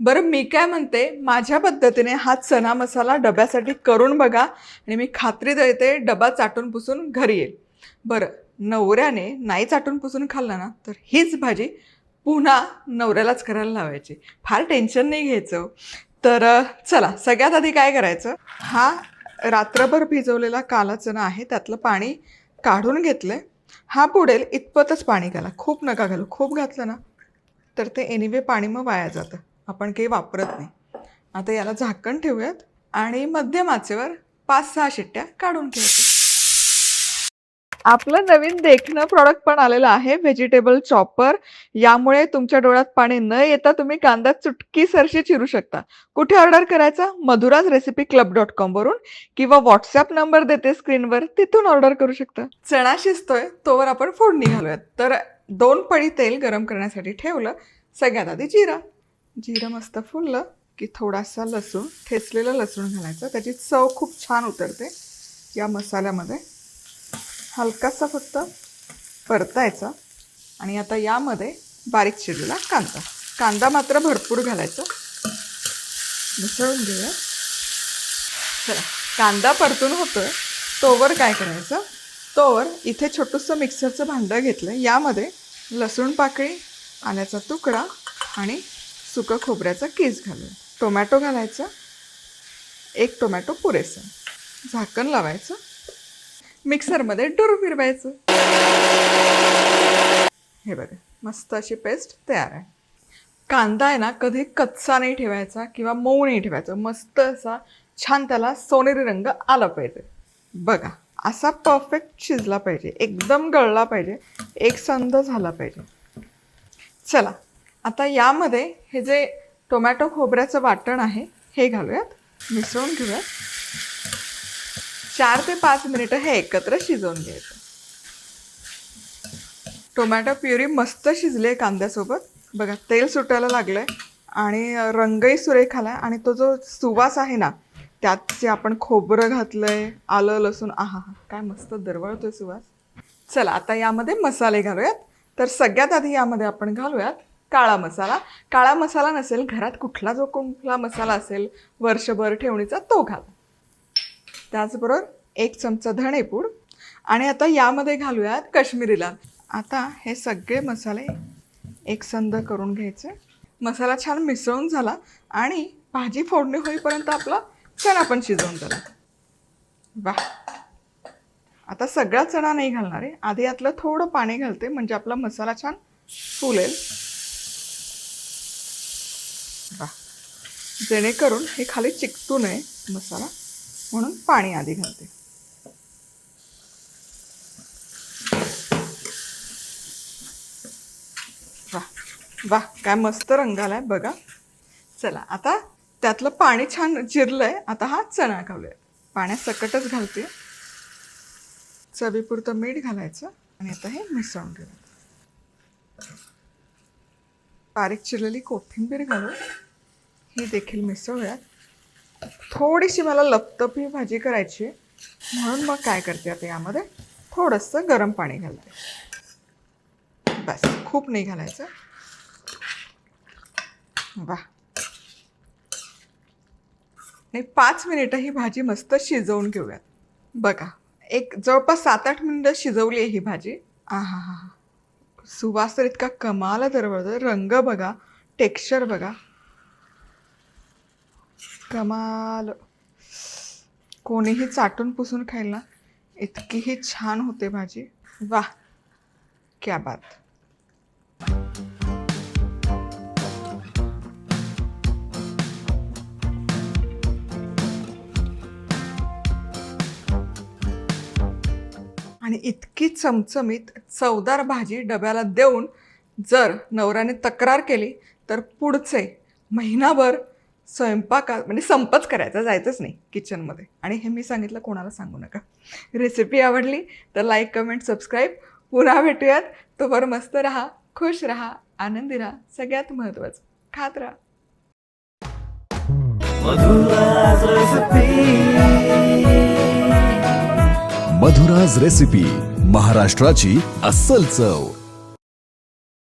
बरं मी काय म्हणते माझ्या पद्धतीने हा चना मसाला डब्यासाठी करून बघा आणि मी खात्री देते डबा चाटून पुसून घरी येईल. बरं नवऱ्याने नाही चाटून पुसून खाल्लं ना तर हीच भाजी पुन्हा नवऱ्यालाच करायला लावायची. फार टेन्शन नाही घ्यायचं. तर चला सगळ्यात आधी काय करायचं? हा रात्रभर भिजवलेला काला चणा आहे त्यातलं पाणी काढून घेतलं. आहे हा बुडेल इतपतच पाणी घाला. खूप नका घालू. खूप घातलं ना तर ते एनिवे पाणी मग वाया जातं. आपण काही वापरत नाही. आता याला झाकण ठेवूयात आणि मध्यम आचेवर पाच सहा शिट्ट्या काढून घ्यायच्या. आपलं नवीन देखणं प्रॉडक्ट पण आलेलं आहे व्हेजिटेबल चॉपर यामुळे तुमच्या डोळ्यात पाणी न येता तुम्ही कांदा चुटकी सरशी चिरू शकता. कुठे ऑर्डर करायचा? Madhura's recipe club dot com वरून किंवा व्हॉट्सअप नंबर देते स्क्रीनवर तिथून ऑर्डर करू शकता. चणा शिजतोय तोवर आपण फोडणी घालूयात. तर दोन पळी तेल गरम करण्यासाठी ठेवलं. सगळ्यात आधी जिरा. जिरं मस्त फुललं की थोडासा लसूण ठेचलेलं लसूण घालायचं. त्याची चव खूप छान उतरते या मसाल्यामध्ये. हलकासा फक्त परतायचा आणि आता यामध्ये बारीक चिरलेला कांदा. कांदा मात्र भरपूर घालायचा. मिसळून घेऊया. चला कांदा परतून होतोय. तोवर काय करायचं? तोवर इथे छोटंसं मिक्सरचं भांडं घेतलं यामध्ये लसूण पाकळी आल्याचा तुकडा आणि सुकं खोबऱ्याचा कीस घालून. टोमॅटो घालायचा. एक टोमॅटो पुरेसा. झाकण लावायचं. मिक्सरमध्ये डुर फिरवायचं. हे बघा मस्त अशी पेस्ट तयार आहे. कांदा आहे ना कधी कच्चा नाही ठेवायचा किंवा मऊ नाही ठेवायचा. मस्त असा छान त्याला सोनेरी रंग आला पाहिजे. बघा असा परफेक्ट शिजला पाहिजे. एकदम गळला पाहिजे. एकसंध झाला पाहिजे. चला आता यामध्ये हे जे टोमॅटो खोबऱ्याचं वाटण आहे हे घालूयात. मिसळून घेऊयात. चार ते पाच मिनिटं हे एकत्र शिजवून घ्यायचं. टोमॅटो प्युरी मस्त शिजली आहे कांद्यासोबत. बघा तेल सुटायला लागलं आहे आणि रंगही सुरेख आहे आणि तो जो सुवास आहे ना त्यात जे आपण खोबरं घातलं आहे आलं लसूण आहा हा काय मस्त दरवळतोय सुवास. चला आता यामध्ये मसाले घालूयात. तर सगळ्यात आधी यामध्ये आपण घालूयात काळा मसाला. काळा मसाला नसेल घरात कुठला जो कुठला मसाला असेल वर्षभर ठेवणीचा तो घाला. त्याचबरोबर एक चमचा धणेपूड. आणि आता यामध्ये घालूयात काश्मीरी लाल आता हे सगळे मसाले एकसंध करून घ्यायचे. मसाला छान मिसळून झाला आणि भाजी फोडणी होईपर्यंत आपला चणा पण शिजवून झाला. वा आता सगळा चणा नाही घालणार आहे. आधी यातलं थोडं पाणी घालते म्हणजे आपला मसाला छान फुलेल. जेणेकरून हे खाली चिकटू नये मसाला. म्हणून पाणी आधी घालते. वा वा काय मस्त रंग आलाय बघा. चला आता त्यातलं पाणी छान जिरलंय. आता हा चणा घालूया. पाण्यात सकटच घालते. चवीपुरतं मीठ घालायचं आणि आता हे मिसळून घेऊ बारीक चिरलेली कोथिंबीर घालून ही देखील मिसळूयात थोडीशी मला लपतपी भाजी करायची आहे. म्हणून मग काय करते आता यामध्ये थोडंसं गरम पाणी घालते. बस खूप नाही घालायचं. वा नाही पाच मिनिटं ही भाजी मस्त शिजवून घेऊयात. बघा एक जवळपास सात आठ मिनिटं शिजवली आहे ही भाजी. आ हा हा सुवास तर इतका कमाल दरवळतो रंग बघा टेक्स्चर बघा. कमाल. कोणीही चाटून पुसून खाईल ना इतकीही छान होते भाजी. वा क्या बात. आणि इतकी चमचमीत चवदार भाजी डब्याला देऊन जर नवऱ्याने तक्रार केली तर पुढचे महिनाभर स्वयंपाकात म्हणजे संपच करायचा जायचंच नाही किचनमध्ये आणि हे मी सांगितलं कोणाला सांगू नका. रेसिपी आवडली तर लाईक कमेंट सबस्क्राईब पुन्हा भेटूयात. तोवर मस्त राहा खुश राहा आनंदी राहा सगळ्यात महत्त्वाचं खात राहा. मधुराज रेसिपी महाराष्ट्राची अस्सल चव.